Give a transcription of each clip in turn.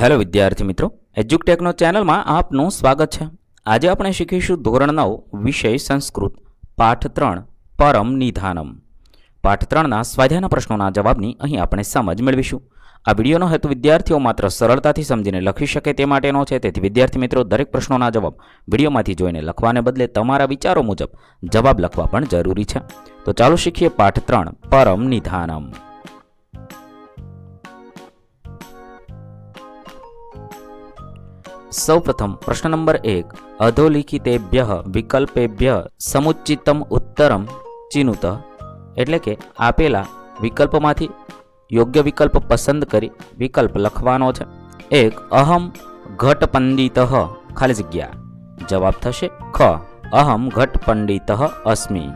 Hello વિદ્યાર્થી મિત્રો, એજ્યુકટેકનો ચેનલમાં આપનું સ્વાગત છે. આજે આપણે શીખીશું ધોરણ નવ, વિષય સંસ્કૃત, પાઠ ત્રણ, પરમ નિધાનમ. પાઠ ત્રણના સ્વાધ્યાયના પ્રશ્નોના જવાબની અહીં આપણે સમજ મેળવીશું. આ વિડીયોનો હેતુ વિદ્યાર્થીઓ માત્ર સરળતાથી સમજીને લખી શકે તે માટેનો છે, તેથી વિદ્યાર્થી મિત્રો, દરેક પ્રશ્નોના જવાબ વિડીયોમાંથી જોઈને લખવાને બદલે તમારા વિચારો મુજબ જવાબ લખવા પણ જરૂરી છે. તો ચાલો શીખીએ પાઠ ત્રણ, પરમ નિધાનમ. સૌપ્રથમ પ્રશ્ન નંબર એક. અધોલિખિતેભ્ય વિકલ્પેભ્ય સમુચિતમ ઉત્તરમ ચિનુત. એટલે કે આપેલા વિકલ્પમાંથી યોગ્ય વિકલ્પ પસંદ કરી વિકલ્પ લખવાનો છે. એક. અહમ ઘટ પંડિત ખાલી જગ્યા. જવાબ થશે ખ. અહમ ઘટ પંડિત અસ્મી.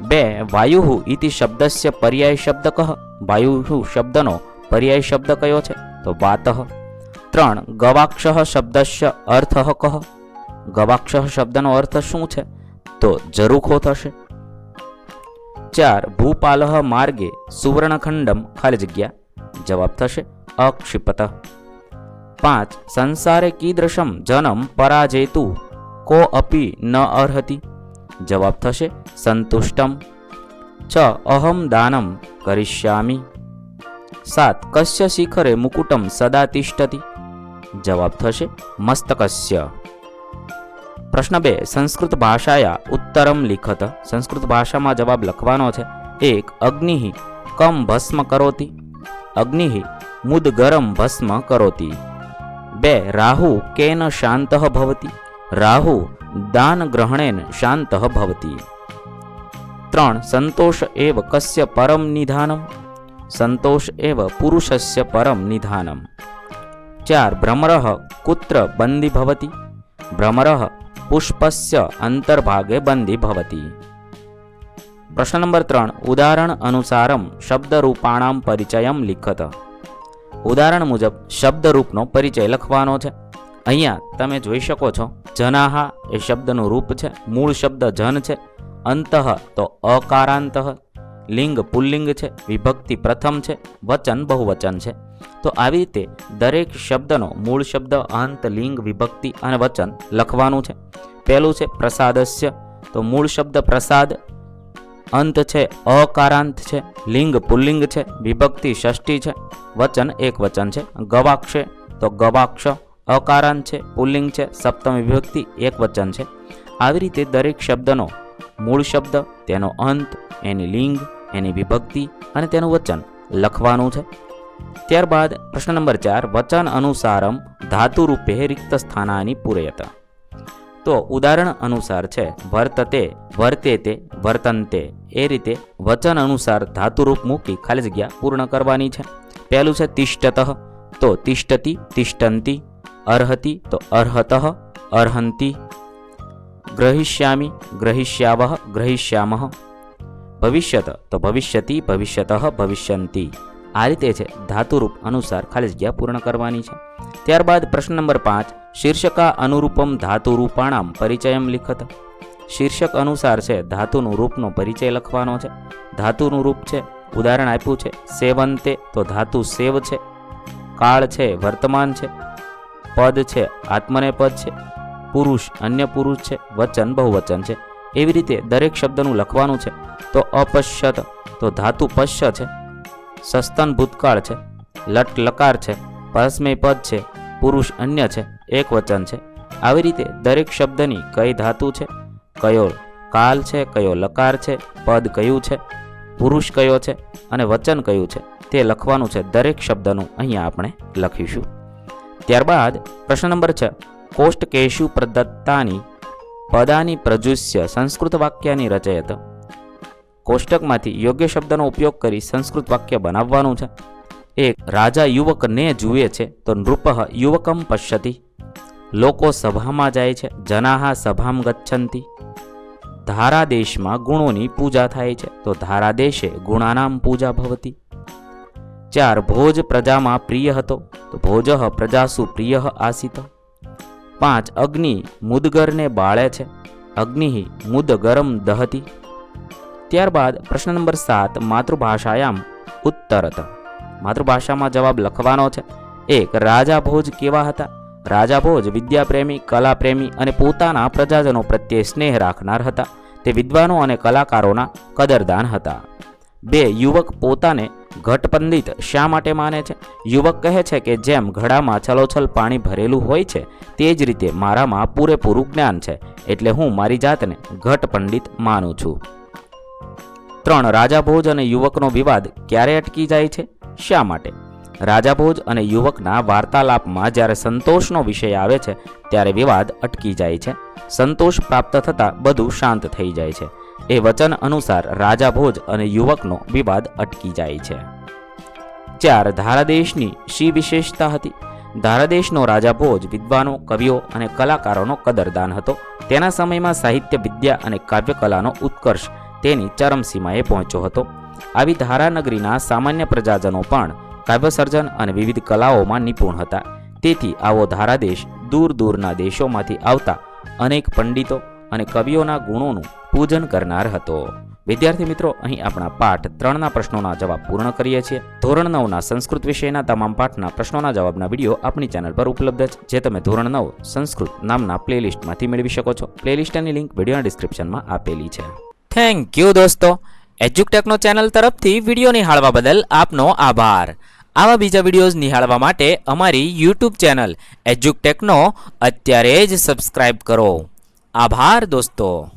બે. વાયુ ઇતિ શબ્દસ્ય પર્યાય શબ્દ કહ વાયુ શબ્દનો પર્યાય શબ્દ કયો છે? તો વાતઃ. ત્રણ ગવાક્ષ શબ્દસ્ય અર્થ કહ. ગવાક્ષ શબ્દનો અર્થ શું છે? તો જરૂખો થશે. ચાર, ભૂપાલ માર્ગે સુવર્ણખંડમ ખાલી જગ્યા. જવાબ થશે અક્ષિપત. પાંચ, સંસારે કીદૃશમ જનમ પરાજેતુ. કો અપી ન અર્હતિ. જવાબ થશે સંતુષ્ટમ. છ, અહમ દાનમ કરિષ્યામી. સાત, કશ્ય શિખરે મુકુટમ સદા તિષ્ઠતિ. જવાબ થશે મસ્તકસ્ય. પ્રશ્ન બે, સંસ્કૃત ભાષાયા ઉત્તરમ લિખત. સંસ્કૃત ભાષામાં જવાબ લખવાનો છે, એક, અગ્નિ કમ ભસ્મ કરોતી. અગ્નિ મુદ ગરમ ભસ્મ કરોતી. બે, રાહુ કેન શાંત ભવતી. રાહુ દાન ગ્રહણેન શાંત ભવતી. ત્રણ, સંતોષ એવ કસ્ય પરમ નિધાનમ. સંતોષ એવ પુરુષસ્ય પરમ નિધાનમ. ચાર ભ્રમર કુત્ર બંદી ભવતી ભ્રમરः પુષ્પસ્ય અંતર્ભાગે બંદી ભવતી પ્રશ્ન નંબર ત્રણ ઉદાહરણ અનુસારમ શબ્દરૂપાણામ પરિચયમ લિખત ઉદાહરણ મુજબ શબ્દરૂપનો પરિચય લખવાનો છે અહીંયા તમે જોઈ શકો છો જનાહા એ શબ્દનું રૂપ છે મૂળ શબ્દ જન છે અંતઃ તો અકારાંત લિંગ પુલ્લિંગ છે, વિભક્તિ પ્રથમ છે, વચન બહુવચન છે. તો આવી રીતે દરેક શબ્દનો મૂળ શબ્દ, અંત, લિંગ, વિભક્તિ અને વચન લખવાનું છે. પહેલું છે પ્રસાદસ્ય. તો મૂળ શબ્દ પ્રસાદ, અંત છે અકારાંત છે, લિંગ પુલ્લિંગ છે, વિભક્તિ ષષ્ઠી છે, વચન એક વચન છે. ગવાક્ષે તો ગવાક્ષ, અકારાંત છે, પુલ્લિંગ છે, સપ્તમ વિભક્તિ એક વચન છે. આવી રીતે દરેક શબ્દનો મૂળ શબ્દ, તેનો અંત, એની લિંગ એની વિભક્તિ અને તેનું વચન લખવાનું છે. ત્યારબાદ પ્રશ્ન નંબર ચાર, વચન અનુસારમ ધાતુ રૂપે રિક્ત સ્થાનાની પૂરયત. તો ઉદાહરણ અનુસાર છે, વર્તતે વર્તે તે વર્તંતે એ રીતે વચન અનુસાર ધાતુરૂપ મૂકી ખાલી જગ્યા પૂર્ણ કરવાની છે. પહેલું છે તિષ્ઠત તો તિષ્ઠતી તિષ્ઠંતી અર્હતિ, તો અર્હત, અર્હંતી. ગ્રહિષ્યામી ગ્રહિષ્યાવહ ગ્રહિષ્યામઃ. ભવિષ્યત, તો ભવિષ્યતિ, ભવિષ્યત, ભવિષ્યંતિ. આ રીતે છે, ધાતુરૂપ અનુસાર ખાલી જગ્યા પૂર્ણ કરવાની છે. ત્યારબાદ પ્રશ્ન નંબર પાંચ, શીર્ષકા અનુરૂપમ ધાતુરૂપાણામ પરિચયમ લિખત. શીર્ષક અનુસાર છે, ધાતુનું રૂપનો પરિચય લખવાનો છે. ધાતુનું રૂપ છે, ઉદાહરણ આપ્યું છે, સેવંતે, તો ધાતુ સેવ છે. કાળ છે, વર્તમાન છે. પદ છે, આત્મને પદ છે. પુરુષ, અન્ય પુરુષ છે, વચન, બહુવચન છે. એવી રીતે દરેક શબ્દનું લખવાનું છે. તો અપશ્યત, તો ધાતુ પશ્ય છે. સસ્તન ભૂતકાળ છે. લટ લકાર છે. પરસ્મય પદ છે. પુરુષ અન્ય છે. એક વચન છે. આવી રીતે દરેક શબ્દની કઈ ધાતુ છે? કયો કાલ છે, કયો લકાર છે, પદ કયું છે, પુરુષ કયો છે અને વચન કયું છે? તે લખવાનું છે દરેક શબ્દનું અહીંયા આપણે લખીશું. ત્યારબાદ પ્રશ્ન નંબર છ. કોષ્ટકેશુ પ્રદત્તાની પદાની પ્રજુષ્ય સંસ્કૃત વાક્યની રચયત. કોષ્ટકમાંથી યોગ્ય શબ્દનો ઉપયોગ કરી સંસ્કૃત વાક્ય બનાવવાનું છે. એક, રાજા યુવકને જુએ છે તો નૃપ યુવકમ પશ્યતિ. લોકો સભામાં જાય છે, જનાહા સભામ ગચ્છંતી. ધારાદેશમાં ગુણોની પૂજા થાય છે તો ધારાદેશે ગુણાનામ પૂજા ભવતી. ચાર, ભોજ પ્રજામાં પ્રિય હતો તો ભોજ પ્રજાસુ પ્રિય આસિત. પાંચ અગ્નિ મુદગરને બાળે છે. અગ્નિ મુદ ગરમ દહતી. ત્યારબાદ પ્રશ્ન નંબર સાત, માતૃભાષાયામ ઉત્તરત. માતૃભાષામાં જવાબ લખવાનો છે. એક રાજા ભોજ કેવા હતા? રાજા ભોજ વિદ્યાપ્રેમી, કલાપ્રેમી અને પોતાના પ્રજાજનો પ્રત્યે સ્નેહ રાખનાર હતા. તે વિદ્વાનો અને કલાકારોના કદરદાન હતા. બે, યુવક પોતાને ઘટપંડિત શા માટે માને છે? યુવક કહે છે કે જેમ ઘડામાં છલોછલ પાણી ભરેલું હોય છે, તે જ રીતે મારામાં પૂરેપૂરું જ્ઞાન છે, એટલે હું મારી જાતને ઘટપંડિત માનું છું. ત્રણ રાજા ભોજ અને યુવકનો વિવાદ ક્યારે અટકી જાય છે? શા માટે? રાજા ભોજ અને યુવકના વાર્તાલાપમાં જ્યારે સંતોષનો વિષય આવે છે, ત્યારે વિવાદ અટકી જાય છે. સંતોષ પ્રાપ્ત થતાં બધું શાંત થઈ જાય છે. એ વચન અનુસાર રાજા ભોજ અને યુવકનો વિવાદ અટકી જાય છે. ચાર ધારાદેશની શી વિશેષતા હતી? ધારાદેશનો રાજા ભોજ વિદ્વાનો, કવિઓ અને કલાકારોનો કદરદાન હતો. તેના સમયમાં સાહિત્ય વિદ્યા અને કાવ્યકલાનો ઉત્કર્ષ તેની ચરમસીમાએ પહોંચ્યો હતો. આવી ધારાનગરીના સામાન્ય પ્રજાજનો પણ કાવ્યસર્જન અને વિવિધ કલાઓમાં નિપુણ હતા. તેથી આવો ધારાદેશ દૂર દૂરના દેશોમાંથી આવતા અનેક પંડિતો અને કવિઓના ગુણોનું પૂજન કરનાર હતો. વિદ્યાર્થી મિત્રો, અહીં આપણા પાઠ ત્રણના પ્રશ્નોના જવાબ પૂર્ણ કરીએ છીએ. ધોરણ નવના સંસ્કૃત વિષયના તમામ પાઠના પ્રશ્નોના જવાબના વીડિયો આપણી ચેનલ પર ઉપલબ્ધ છે, જે તમે ધોરણ નવ સંસ્કૃત નામના પ્લેલિસ્ટમાંથી મેળવી શકો છો. પ્લેલિસ્ટની લિંક વિડીયોના ડિસ્ક્રિપ્શનમાં આપેલી છે. થેન્ક યુ દોસ્તો. એજ્યુકટેકનો ચેનલ તરફથી વીડિયો નિહાળવા બદલ આપનો આભાર. આવા બીજા વિડીયોઝ નિહાળવા માટે અમારી યુટ્યુબ ચેનલ એજ્યુકટેકનો અત્યારે જ સબસ્ક્રાઇબ કરો. આભાર દોસ્તો.